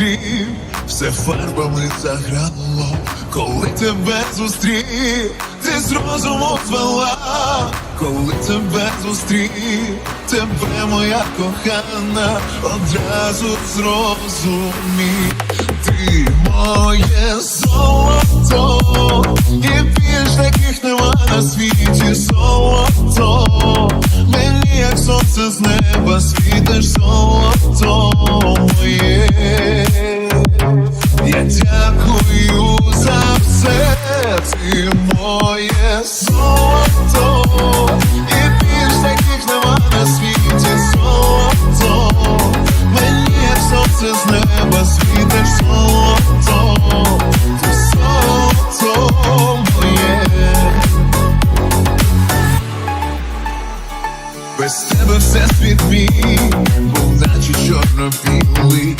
зустрів, все фарбами заграло, коли тебе зустрів, ти з розуму звела, коли тебе зустрів, тебе моя кохана, одразу зрозумів, ти моє золото, і більш таких нема на світі. Золото. Мені як сонце з неба світиш золото дякую за все, ти моє золото. І більш таких нема на світі. Золото. Мені в сонце з неба світиш золото. Без тебе все світ мій. Був наче чорно-білий.